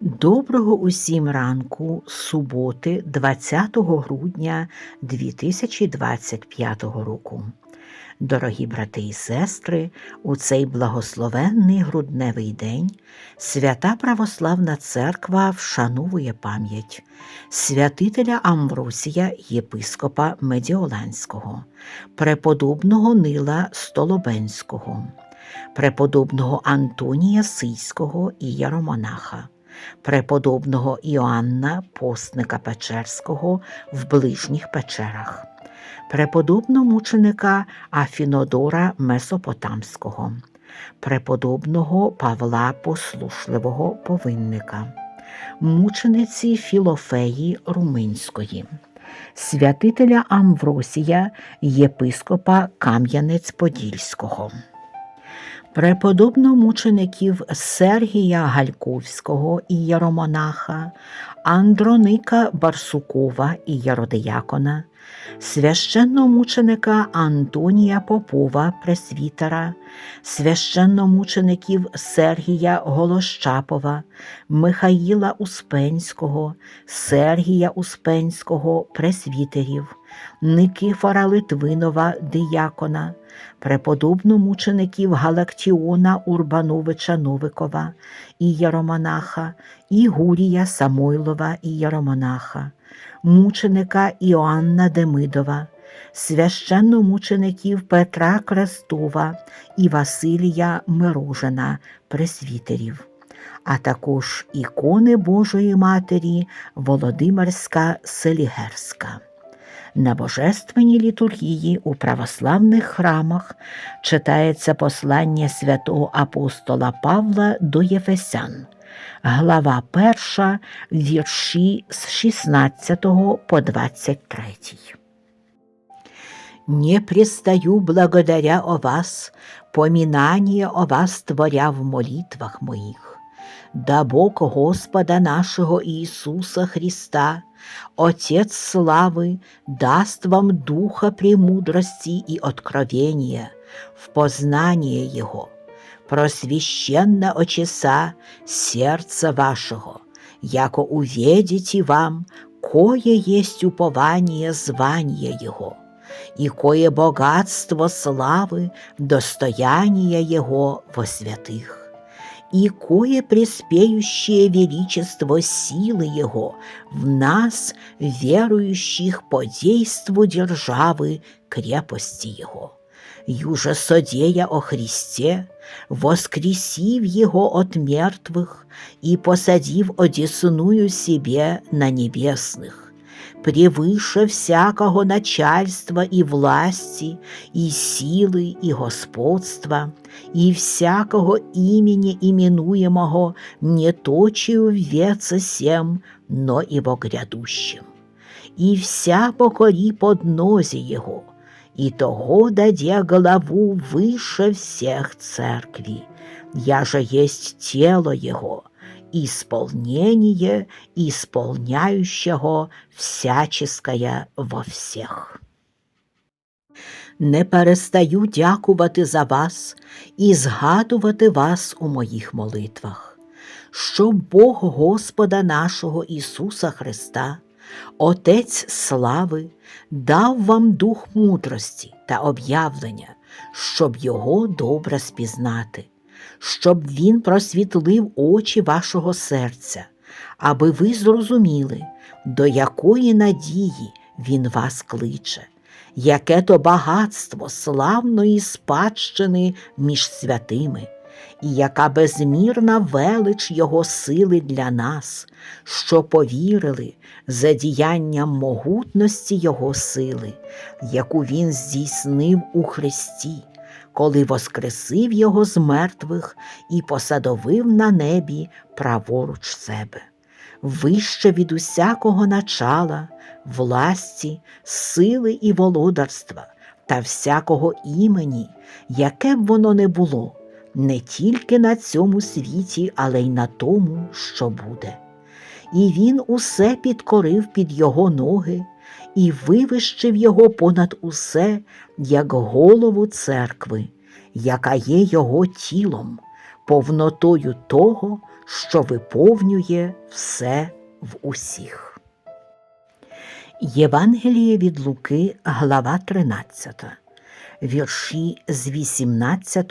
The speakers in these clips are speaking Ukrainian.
Доброго усім ранку суботи 20 грудня 2025 року. Дорогі брати і сестри, у цей благословенний грудневий день свята Православна Церква вшановує пам'ять святителя Амвросія, єпископа Медіоланського, преподобного Нила Столобенського, преподобного Антонія Сийського і Яромонаха преподобного Іоанна Постника Печерського в ближніх печерах, преподобного мученика Афінодора Месопотамського, преподобного Павла Послушливого Повинника, мучениці Філофеї Руминської. Святителя Амвросія, єпископа Кам'янець-Подільського преподобно мучеників Сергія Гальковського і Яромонаха, Андроника Барсукова і Яродиякона, священномученика Антонія Попова Пресвітера, священномучеників Сергія Голощапова, Михаїла Успенського, Сергія Успенського Пресвітерів, Никифора Литвинова Диякона, преподобно мучеників Галактіона Урбановича Новикова і Яромонаха, і Гурія Самойлова і Яромонаха, мученика Іоанна Демидова, священномучеників Петра Крестова і Василія Мирожина, пресвітерів. А також ікони Божої Матері Володимирська Селігерська. На божественній літургії у православних храмах читається послання святого апостола Павла до Єфесян, глава 1, вірші з 16 по 23. Не пристаю благодаря о вас, поминание о вас творя в молитвах моих. Да Бог Господа нашего Иисуса Христа, Отец славы, даст вам духа премудрости и откровения в познание Его, просвященно очеса сердца вашего, яко увидите вам, кое есть упование звания Его, и кое богатство славы, достояние Его во святых и кое преспеющее величество силы Его в нас, верующих по действу державы крепости Его. Юже содея о Христе, воскресив Его от мертвых и посадив одесную себе на небесных, превыше всякого начальства и власти, и силы, и господства, и всякого имени именуемого не точию в веце сем, но и во грядущем. И вся покори под нозе Его, и того даде голову выше всех церкви, я же есть тело Его, исполнение исполняющего всяческое во всех. Не перестаю дякувати за вас і згадувати вас у моїх молитвах, щоб Бог Господа нашого Ісуса Христа, Отець слави, дав вам дух мудрості та об'явлення, щоб Його добре спізнати щоб Він просвітлив очі вашого серця, аби ви зрозуміли, до якої надії Він вас кличе, яке то багатство славної спадщини між святими, і яка безмірна велич Його сили для нас, що повірили за діянням могутності Його сили, яку Він здійснив у Христі коли воскресив його з мертвих і посадовив на небі праворуч себе, вище від усякого начала, власті, сили і володарства та всякого імені, яке б воно не було, не тільки на цьому світі, але й на тому, що буде. І він усе підкорив під його ноги і вивищив його понад усе, як голову церкви, яка є його тілом, повнотою того, що виповнює все в усіх. Євангеліє від Луки, глава 13, вірші з 18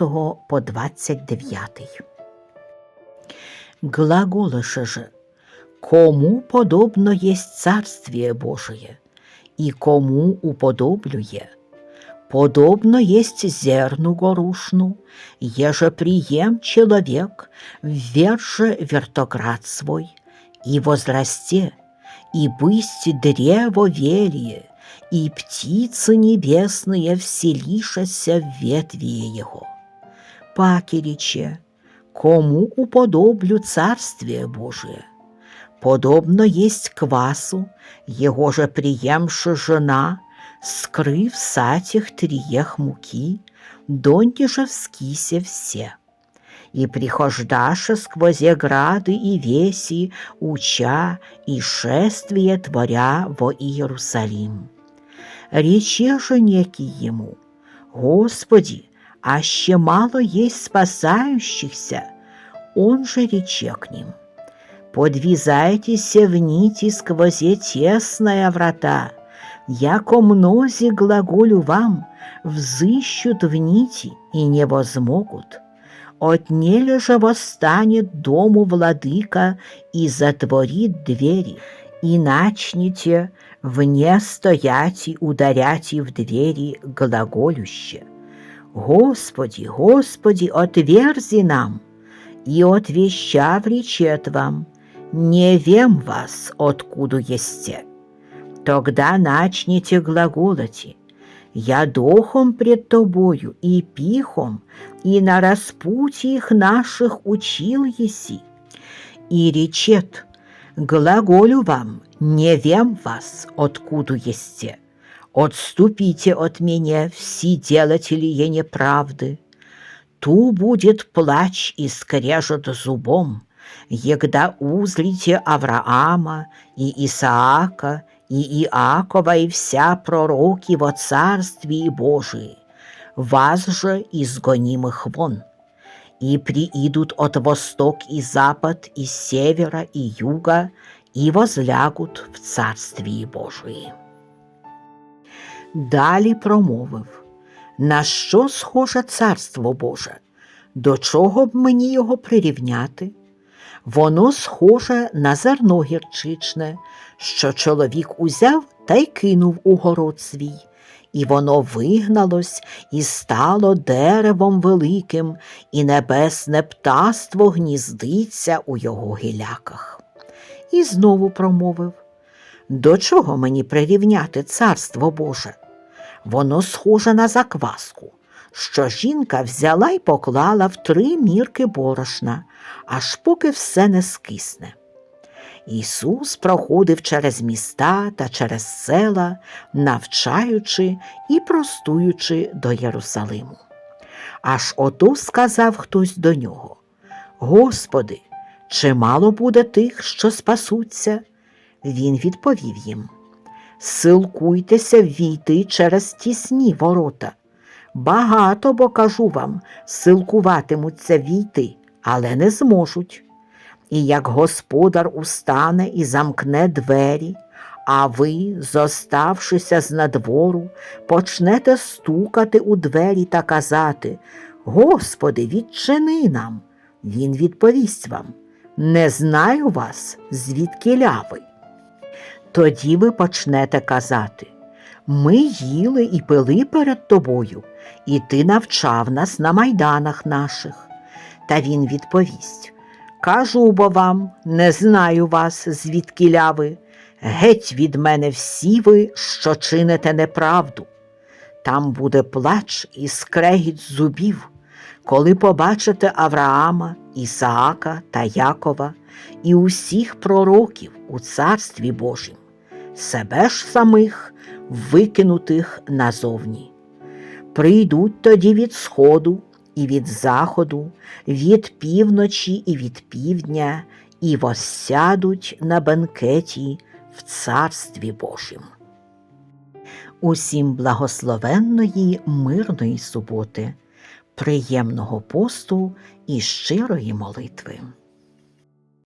по 29. Глаголише же, кому подобно есть Царствие Божие, и кому уподоблює, подобно есть зерну горушну, еже прием человек, вверже вертоград свой, и возрасте, и бысть древо велье, и птицы небесные вселишася в ветвие его. Пакериче, кому уподоблю Царствие Божие? Подобно есть квасу, его же приемши жена, скрыв сатих триех муки, донде же вскисе все. И прихождаше сквозь грады и веси, уча и шествие творя во Иерусалим. Рече же некий ему, Господи, аще мало есть спасающихся, он же рече к ним. Подвязайтесь в нити сквозь тесная врата, яко мнози глаголю вам, взыщут в нити и не возмогут. Отнеле же восстанет дому владыка и затворит двери, и начнете вне стоять и ударять в двери глаголюще. Господи, Господи, отверзи нам, и отвещав речет вам, не вем вас, откуда есте. Тогда начните глаголати, я духом пред тобою и пихом, и на распутиях наших учил еси. И речет, глаголю вам, не вем вас, откуда есте. Отступите от меня, все делатели е неправды. Ту будет плач и скрежет зубом, егда узлите Авраама и Исаака, и Иакова, и вся пророки во Царствии Божии, вас же изгонимых вон. И приидут от восток и запад, и севера, и юга, и возлягут в Царствії Божії. Далі промовив, на що схоже царство Боже? До чого б мені його прирівняти? Воно схоже на зерно гірчичне, що чоловік узяв та й кинув у город свій, і воно вигналось і стало деревом великим, і небесне птаство гніздиться у його гіляках. І знову промовив До чого мені прирівняти царство Боже? Воно схоже на закваску, що жінка взяла й поклала в три мірки борошна, аж поки все не скисне. Ісус проходив через міста та через села, навчаючи і простуючи до Єрусалиму. Аж ото сказав хтось до нього Господи, чи мало буде тих, що спасуться? Він відповів їм Силкуйтеся війти через тісні ворота. Багато, бо кажу вам, силкуватимуться війти, але не зможуть. І як господар устане і замкне двері, а ви, зоставшися з надвору, почнете стукати у двері та казати Господи, відчини нам. Він відповість вам Не знаю вас, звідки ляви. Тоді ви почнете казати Ми їли і пили перед тобою, і ти навчав нас на майданах наших. Та він відповість Кажу бо вам, не знаю вас, звідки ляви, геть від мене всі ви, що чините неправду. Там буде плач і скрегіт зубів, коли побачите Авраама, Ісаака та Якова і усіх пророків у Царстві Божім, себе ж самих викинутих назовні. Прийдуть тоді від сходу і від заходу, від півночі і від півдня, і воссядуть на бенкеті в Царстві Божім. Усім благословенної мирної суботи, приємного посту і щирої молитви.